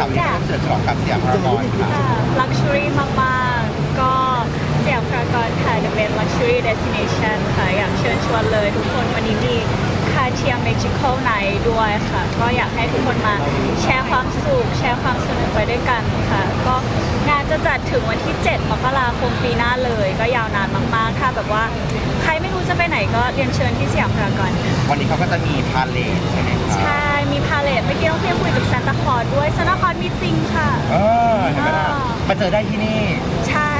ค่ะวันนี้ก็เสิร์ฟฉลองกับสยามพารากอนค่ะ ลักชัวรี่มากๆ ก็สยามพารากอนค่ะจะเป็น luxury destination ค่ะ อยากเชิญชวนเลยทุกคนวันนี้มีคาเทีย magical night ด้วยค่ะ ก็อยากให้ทุกคนมาแชร์ความสุข แชร์ความสนุกไปด้วยกันค่ะ ก็งานจะจัดถึงวันที่ 7 มกราคมปีหน้าเลย ก็ยาวนานมากๆ ถ้าแบบว่าใครไม่รู้จะไปไหนก็เรียนเชิญที่สยามพารากอนค่ะวันนี้เขาก็จะมีพาเลทใช่ไหมคะ ใช่ มีพาเลทเมื่อกี้ต้องเพียงคุยกับซานตาคลอร์ด้วยซานตาคลอร์มีจริงค่ะ เออเห็นไหมล่ะอ่า มาเจอได้ที่นี่ ใช่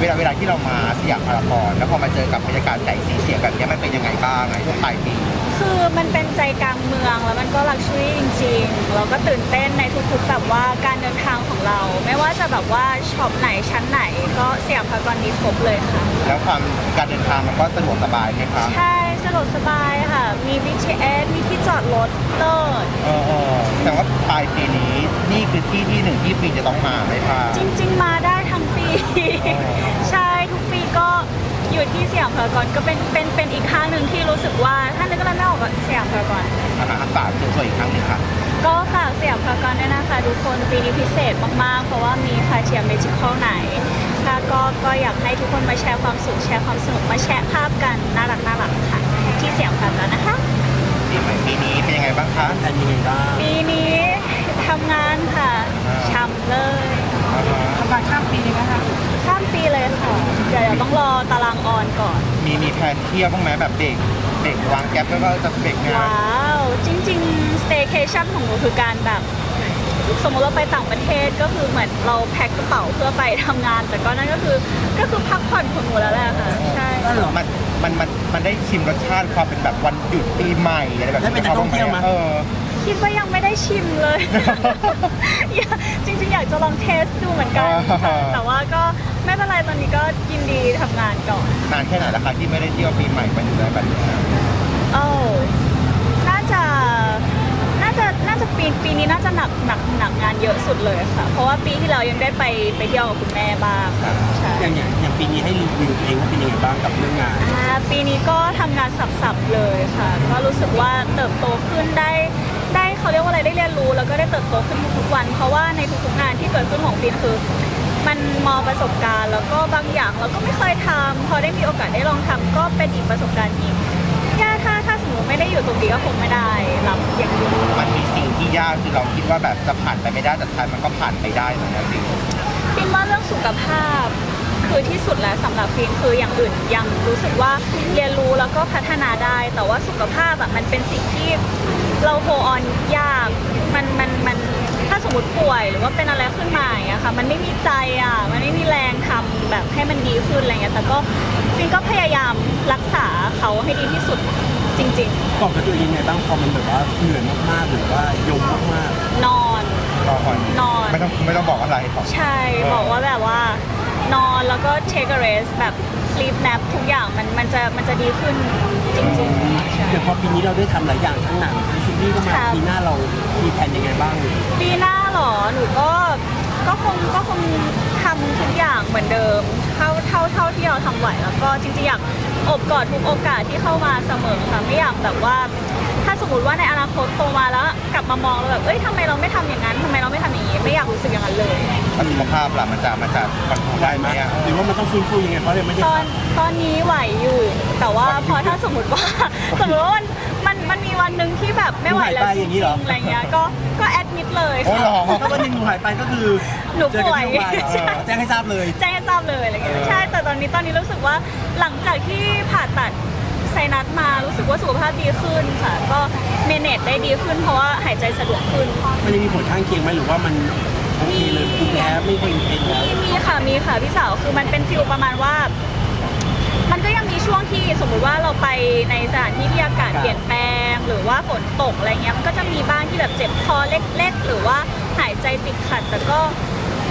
เวลาเวลาที่เรามาสยามพารากอนแล้วพอมาเจอกับบรรยากาศแสงสีเสียงแบบนี้มันเป็นยังไงบ้างในช่วงปลายปี คือมันเป็นใจกลางเมืองแล้วมันก็ลักชัวรี่จริงๆ เราก็ตื่นเต้นในทุกๆแบบว่าการเดินทางของเรา ไม่ว่าจะแบบว่าช็อปไหนชั้นไหนก็สยามพารากอนมีครบเลยค่ะ แล้วความการเดินทางมันก็สะดวกสบายไหมคะใช่สะดวกสบายค่ะ มี BTS มีที่จอดรถเลิศเออเออแต่ว่าปลายปีนี้นี่คือที่ที่หนึ่งที่ปีจะต้องมาไหมคะจริง ๆ มาได้ทั้งปี ใช่ทุกปีก็ อยู่ที่สยามพารากอนก็เป็นเป็นเป็นอีกห้างหนึ่งที่รู้สึกว่าถ้านึกอะไรไม่ออกก็สยามพารากอน อาหารฝากสวยๆอีกครั้งหนึ่งค่ะ ก็ฝากสยามพารากอนด้วยนะคะทุกคนปีนี้พิเศษมากๆ เพราะว่ามีคาเทียมเมจิคอลไหนค่ะก็ก็อยากให้ทุกคนมาแชร์ความสุขแชร์ความสนุกมาแชร์ภาพกันน่ารักน่ารักค่ะ ที่สยามพารากอนนะคะ ปีใหม่ปีนี้เป็นยังไงบ้างคะแทนยังไงบ้าง ปีนี้ทำงานค่ะช่ำเล นมีมีแผนเที่ยวบ้างไหมแบบเบรกเบรกวางแก๊ปแล้วก็จะเบรกงานว้าวจริงๆ staycation ของหนูคือการแบบ สมมติเราไปต่างประเทศก็คือเหมือนเราแพ็คกระเป๋าเพื่อไปทำงาน แต่ก็นั่นก็คือก็คือพักผ่อนของหนูแล้วแหละค่ะใช่นั่นเหรอ มันมันมันมันได้ชิมรสชาติความเป็นแบบวันหยุดปีใหม่อะไรแบบได้เป็นนักท่องเที่ยวไหมเออ คิดว่ายังไม่ได้ชิมเลย อยากจริงๆ อยากจะลองเทสดูเหมือนกันค่ะแต่ว่าก็ไม่เป็นไรตอนนี้ก็ยินดีทำงานก่อน นานแค่ไหนแล้วคะที่ไม่ได้เที่ยวปีใหม่ไปอยู่ได้แบบนี้โอ้น่าจะ น่าจะ น่าจะปีปีนี้น่าจะหนักหนักหนักงาน เยอะสุดเลยค่ะ เพราะว่าปีที่แล้วยังได้ไปไปเที่ยวกับคุณแม่บ้างค่ะใช่อย่างอย่างอย่างปีนี้ให้รีวิวตัวเองว่าเป็นยังไงบ้างกับเรื่องงาน อ่าปีนี้ก็ทำงานสับๆเลยค่ะ ก็รู้สึกว่าเติบโตขึ้นได้ได้เขาเรียกว่าอะไรได้เรียนรู้ แล้วก็ได้เติบโตขึ้นทุกๆวัน เพราะว่าในทุกๆงานที่เกิดขึ้นของปีนคือ มันมองประสบการณ์ แล้วก็บางอย่างเราก็ไม่เคยทำพอได้มีโอกาสได้ลองทำก็เป็นอีกประสบการณ์ที่ ยากถ้าถ้าสมมติ ไม่ได้อยู่ตรงนี้ก็คงไม่ได้รับอย่างนี้มันมีสิ่งที่ยากที่เราคิดว่าแบบจะผ่านไปไม่ได้แต่ท้ายมันก็ผ่านไปได้เหมือนกันจริงฟิล์มว่าเรื่องสุขภาพคือที่สุดแล้วสำหรับฟิล์มคืออย่างอื่นยังรู้สึกว่าเรียนรู้แล้วก็พัฒนาได้ แต่ว่าสุขภาพอะมันเป็นสิ่งที่เราโฮออนยากมันมันมันถ้าสมมติป่วยหรือว่าเป็นอะไรขึ้นมาอย่างเงี้ยค่ะมันไม่มีใจอะมันไม่มีแรงทำแบบให้มันดีขึ้นอะไรเงี้ยแต่ก็ฟิล์มก็พยายามรักษาเขาให้ดีที่สุด จริง บอกกับตัวเองยังไงบ้างพอมันแบบว่าเหนื่อยมากๆหรือว่ายมมากๆ นอนก็คอยนอน ไม่ต้องไม่ต้องบอกอะไรหรอกใช่บอกว่าแบบว่านอนแล้วก็ take a rest แบบ sleep nap ทุกอย่างมันมันจะมันจะดีขึ้นจริงๆใช่ๆอย่างพอปีนี้เราได้ทำหลายอย่างทั้งหนังทั้งซีรีส์ก็มาครับปีหน้าเรามีแผนยังไงบ้าง ปีหน้าเหรอ หนูก็ ก็คง ก็คง ทำทุกอย่างเหมือนเดิม เท่าเท่าเท่าที่เราทำไหวแล้วก็จริงๆอยากอบกอดทุกโอกาสที่เข้ามาเสมอค่ะไม่อยากแบบว่า ถ้าสมมติว่าในอนาคตโตมาแล้ว กลับมามองแล้วแบบเอ้ยทำไมเราไม่ทำอย่างนั้นทำไมเราไม่ทำอย่างนี้ไม่อยากรู้สึกอย่างนั้นเลยแล้วสุขภาพล่ะมันจะมันจะคอนโทรลได้ไหมหรือว่ามันต้องฟื้นฟูยังไงเพราะยังไม่ได้ตอนตอนนี้ไหวอยู่ แต่ว่าพอถ้าสมมติว่าสมมติว่า มันมันมันมีวันหนึ่งที่แบบไม่ไหวแล้วจริงๆอะไรเงี้ยก็ก็แอดมิดเลยโอ้ยหรอค่ะถ้าวันหนึงหนูหายไปก็คือหนูเจอกันป่วยที่โรงพยาบาลเหรอใช่แจ้งให้ทราบเลย แจ้งให้ทราบเลยอะไรเงี้ยเออ ใช่แต่ตอนนี้ตอนนี้รู้สึกว่าหลังจากที่ผ่าตัดไซนัสมารู้สึกว่าสุขภาพดีขึ้นค่ะ ก็เมเนจได้ดีขึ้นเพราะว่าหายใจสะดวกขึ้น มันยังมีผลข้างเคียงไหมหรือว่ามันโอเคเลยภูมิแพ้ไม่เคยเป็นแล้ว มีมีค่ะมีค่ะพี่สาวคือมันเป็นฟิลประมาณว่า มันก็ยังมีช่วงที่สมมุติว่าเราไปในสถานที่ที่อากาศเปลี่ยนแปลง หรือว่าฝนตกอะไรเงี้ยมันก็จะมีบ้างที่แบบเจ็บคอเล็ก ๆ หรือว่าหายใจติดขัด แต่ก็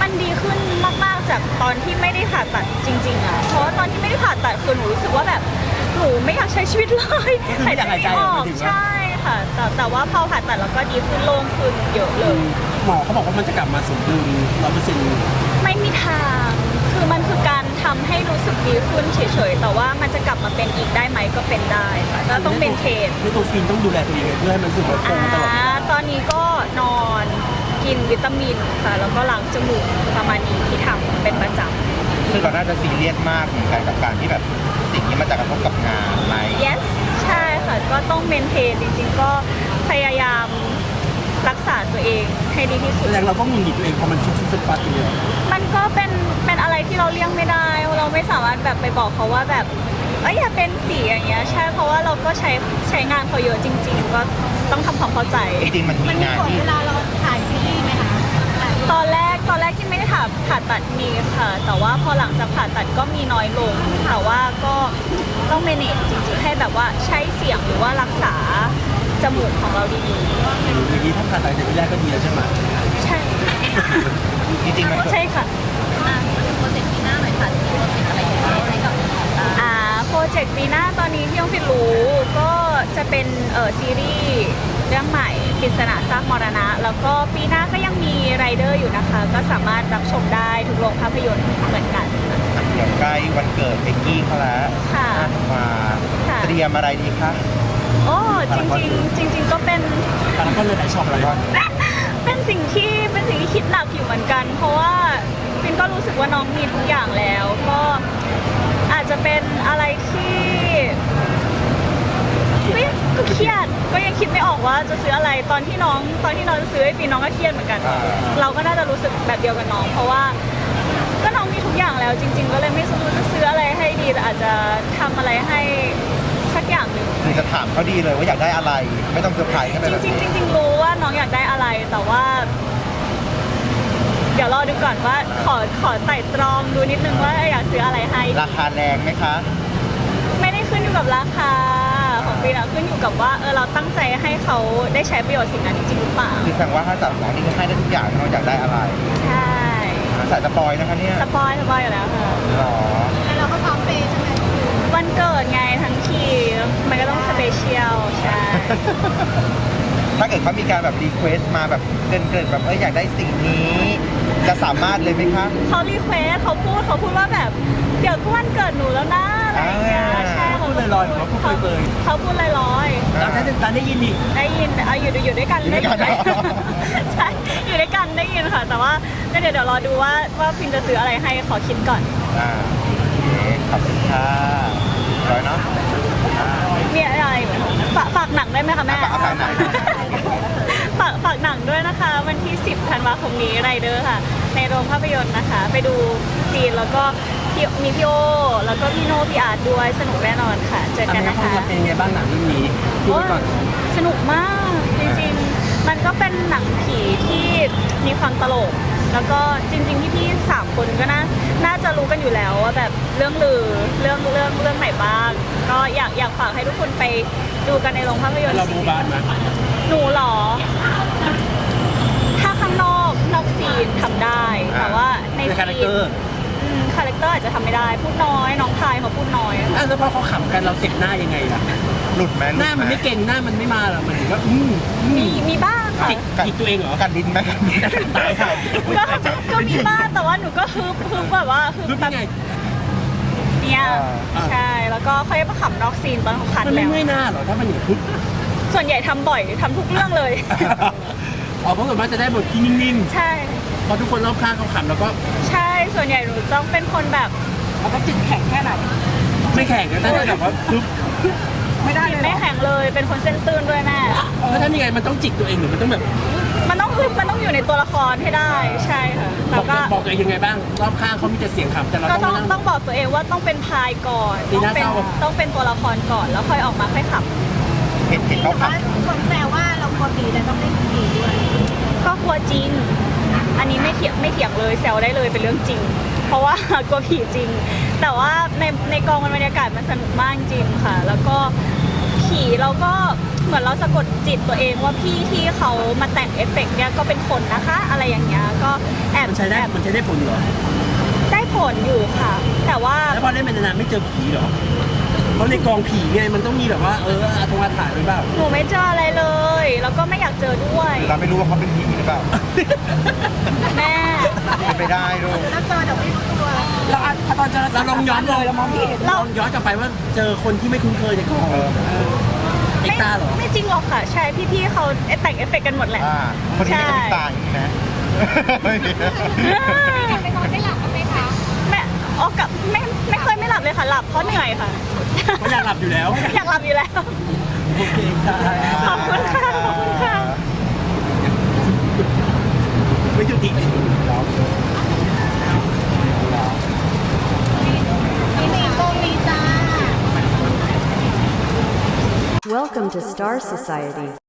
มันดีขึ้นมากๆจากตอนที่ไม่ได้ผ่าตัดจริงๆอะเพราะว่าตอนที่ไม่ได้ผ่าตัดคือหนูรู้สึกว่าแบบหนูไม่อยากใช้ชีวิตเลยก็คือไม่อยากหายใจไม่ออะอหมายกถึงว่า ใช่ค่ะ แต่แต่ว่าพอผ่าตัดแล้วก็ดีขึ้นโล่งขึ้นเยอะเลย หมอเขาบอกว่ามันจะกลับมาสมดุลร้อยเปอร์เซ็นต์ไม่มีทางคือ มันคือการทำให้รู้สึกดีขึ้นเฉยๆ แต่ว่ามันจะกลับมาเป็นอีกได้ไหมก็เป็นได้ค่ะก็ต้องเป็นเทนในตัวฟิล์มต้องดูแลตัวเองไงเพื่อให้มันรู้สึกว่าโฟอ่ามตลอดเวลาตอนนี้ก็นอนกินวิตามินค่ะ แล้วก็ล้างจมูกประมาณนี้ที่ทำเป็นประจซึ่งเราน่าจะซีเรียสมากเหมือนกันกับการที่แบบสิ่งนี้มันจะกระทบกับงานไหมำ yes ใช่ค่ะ ก็ต้องเมนเทนจริงๆ ก็พยายามรักษา ตัวเองให้ดีที่สุแสดงเราก็หงุดหงิดตัวเองพอมันฟุดฟุดฟัดอย่เงี้ยมันก็เป็นเป็นอะไรที่เราเลี่ยงไม่ได้ เราไม่สามารถแบบไปบอกเขาว่าแบบเอ้ยอย่าเป็นสีอย่างเงี้ยใช่เพราะว่าเราก็ใช้ใช้งานเขาเยอะจริง ๆ ก็ต้องทำความเข้าใจ จริงๆมันมีงานที่ตอนแรกตอนแรกที่ไม่ได้ผ่าผ่าตัดมีค่ะ แต่ว่าพอหลังจากผ่าตัดก็มีน้อยลงแต่ว่าก็ต้องเมเนจจริงๆให้แบบว่าใช้เสียงหรือว่ารักษา จมูกของเราดีอย่างนี้ถ้าผ่าตัดเสร็จไม่ได้ก็ดีแล้วใช่ไหมๆ ใช่ จริงๆมันใช่ค่ะโปรเจกต์ปีหน้าหน่อยค่ะจะมีโปรเจกต์อะไรพิเศษให้กับน้องบ้างอ่าโปรเจกต์ปีหน้าตอนนี้ที่ยังฟิตรู้ก็จะเป็นเออซีรีส์เรื่องใหม่ปริศนาซากมรณะ แล้วก็ปีหน้าก็ยังมีไรเดอร์อยู่นะคะ ก็สามารถรับชมได้ทุกโรงภาพยนตร์เหมือนกันเดี๋ยวใกล้วันเกิดเบกกี้เขาแล้วค่ะน่าจะมาค่ะ เตรียมอะไรดีคะ โอ้จริงๆ จริง ๆ ก็เป็นแต่ละคนเลยได้ชอบอะไรบ้างเป็นสิ่งที่เป็นสิ่งที่คิดหนักอยู่เหมือนกัน เพราะว่าฟินก็รู้สึกว่าน้องมีทุกอย่างแล้ว ก็อาจจะเป็นอะไรที่ก็ยังก็เครียดก็ยังคิดไม่ออกว่าจะซื้ออะไรตอนที่น้อง ตอนที่น้องจะซื้อให้ฟินน้องก็เครียดเหมือนกันอ่าเราก็น่าจะรู้สึกแบบเดียวกับน้อง เพราะว่า ก็น้องมีทุกอย่างแล้ว จริง ๆ ก็เลยไม่รู้จะซื้ออะไรให้ดีแต่อาจจะทำอะไรให้สัก อย่างหนึ่งคือจะถามเขาดีเลยว่าอยากได้อะไร ไม่ต้องเซอร์ไพรส์กันไปจแบบริงๆจริงๆรู้ว่าน้องอยากได้อะไรแต่ว่า เดี๋ยวรอดูก่อนว่าขอขอไต่ตรองดูนิดนึงว่าอยากซื้ออะไรให้ ราคาแรงไหมคะ ไม่ได้ขึ้นอยู่กับราคาของปีนะขึ้นอยู่กับว่าเออเราตั้งใจให้เขาได้ใช้ประโยชน์สิ่งนั้นจริงๆหรือเปล่าคือแสดงว่าถ้าจับน้องนี่คือให้ได้ทุกอย่างน้องอยากได้อะไรใช่สายสปอยนะคะเนี่ยสปอยสปอยอยู่แล้วค่ะหรอ วันเกิดไงทั้งทีมันก็ต้องสเปเชียลใช่ ถ้าเกิดเขามีการแบบรีเควสต์มาแบบเกินๆแบบเอออยากได้สิ่งนี้ จะสามารถเลยไหมคะ เขารีเควสเขาพูดเขาพูดว่าแบบ เดี๋ยวก็วันเกิดหนูแล้วนะอะไรอย่างเงี้ยอ่า ใช่พูดลอยๆหรือว่าพูดเปยเขาพูดลอยๆแล้วถ้าตาได้ยินอีก ได้ยินเอาอยู่อยู่ด้วยกันอยู่ด้วยกันได้เหรอ ใช่อยู่ด้วยกันได้ยินค่ะ แต่ว่าก็เดี๋ยวเดี๋ยวรอดูว่าว่าฟินจะซื้ออะไรให้ขอคิดก่อน อ่าโอเคขอบคุณค่ะ ร้อยเนาะอ่ามีอะไรฝากฝากหนังได้ไหมคะแม่ ฝากฝากหนังฝากฝากหนังด้วยนะคะ วันที่ 10ธันวาคมนี้ไรเดอร์ค่ะ ในโรงภาพยนตร์นะคะ ไปดูซีนแล้วก็พี่มีพี่โอ แล้วก็พี่โนพี่อาร์ตด้วยสนุกแน่นอนค่ะ เจอทำกันให้นะเขาคะจะเป็นยังไงบ้างหนังเรื่องนี้พูดไว้ก่อนสนุกมากจริงๆ มันก็เป็นหนังผีที่มีความตลก แล้วก็จริงๆพี่ๆสามคนก็น่าน่าจะรู้กันอยู่แล้วว่าแบบเรื่องลือเรื่องเรื่องเรื่องไหนบ้าง ก็อยากอยากฝากให้ทุกคนไปดูกันในโรงภาพยนตร์เราบูบานไหมหนูเหรอ ถ้าข้างนอกนอกซีนทำได้ แต่ว่าในในคาแรคซีเตนอร์อืมคาแรคเตอร์อาจจะทำไม่ได้ พูดน้อย น้องพายเขาพูดน้อยอะแล้วพอเขาขำกันเราเจ็บหน้ายังไงล่ะหลุดไหมหน้ามันไม่เก่งหน้ามันไม่มาหรอมันถึงว่าอืมอืมีมมีบ้างค่ะ จิกจิกตัวเองเหรอ กัดลิ้นไหมกัดลิ้นตายค่ะก็ก็มีบ้างแต่ว่าหนูก็ฮึบฮึบแบบว่าฮึรู้บได้แบบไงเนี้ยอ่าใช่แล้วก็ค่อยมาขำนอกซีนตอนเขาคัดมันไม่แล้วเมื่อยหน้าเหรอถ้ามันอย่างปุ๊บส่วนใหญ่ทำบ่อยทำทุกเรื่องเลยอ๋อเพราะส่วนมากจะได้บทที่นิ่งใช่ๆพอทุกคนรอบข้างเขาขำแล้วก็ ใช่ส่วนใหญ่หนูต้องเป็นคนแบบแล้วก็จิตแข็งแค่ไหนไม่แข่งกันแต่ถ้าแบบว่าปุ๊บ ไม่ได้เลยไม่แข็งเลยเป็นคนเส้นตื้นด้วยแม่ แล้วทำยังไงมันต้องจิกตัวเองหรือมันต้องแบบมันต้องฮึบมันต้องอยู่ในตัวละครให้ได้ใช่ค่ะบแล้อวกก็บอกตัวเองยังไงบ้างรอบข้างเขามีแต่เสียงขำแต่เราก็ต้องต้องมานั่งต้องบอกตัวเองว่าต้องเป็นพายก่อนดีต้องนะเป็นเศร้า ต้องเป็นตัวละครก่อนแล้วค่อยออกมาค่อยขับ เห็นเห็นเขาขับ คนแซวว่าเรากลัวผีแต่ต้องเล่นผีด้วยก็กลัวจริง อันนี้ไม่เถียงไม่เถียงเลยแซวได้เลยเป็นเรื่องจริง เพราะว่า กลัวผีจริง แต่ว่าในในกองมันบรรยากาศมันสนุกมากจริงค่ะ แล้วก็ ผีเราก็เหมือนเราสะกดจิตตัวเองว่าพี่ที่เขามาแต่งเอฟเฟกต์เนี่ยก็เป็นคนนะคะ อะไรอย่างเงี้ยก็แอบมันใช้ได้แอบมันใช้ได้ผลเหรอได้ผลอยู่ค่ะ แต่ว่าแล้วพอเล่นไปนานๆไม่เจอผีเหรอเพราะในกองผีไงมันต้องมีแบบว่าเอออาทงอาถ่ายหรือเปล่าหนูไม่เจออะไรเลย แล้วก็ไม่อยากเจอด้วยเราไม่รู้ว่าเขาเป็นผีหรือเปล่าแม่เป็นไปได้ลูกแล้วเจอแต่ไม่รู้ตัว เราอะพอตอนเจอเราลองย้อนเลยเรามองไม่เห็นลองย้อนกลับไปว่าเจอคนที่ไม่คุ้นเคยในกองเออเอ็กไม่ตาเหรอไม่จริงหรอกค่ะ ใช่พี่ๆเขาแต่งเอฟเฟกต์กันหมดแหละอ่าคนนี้ก็จะมีตาอย่างนี้นะกลับไปนอนไม่หลับกันไหมคะแม่ออกกับไม่ไม่เคยไม่หลับเลยค่ะ หลับเพราะเหนื่อยค่ะเขาอยากหลับอยู่แล้ว อยากหลับอยู่แล้ว โอเคค่ะขอบคุณค่ะขอบคุณค่ะ to Star Society.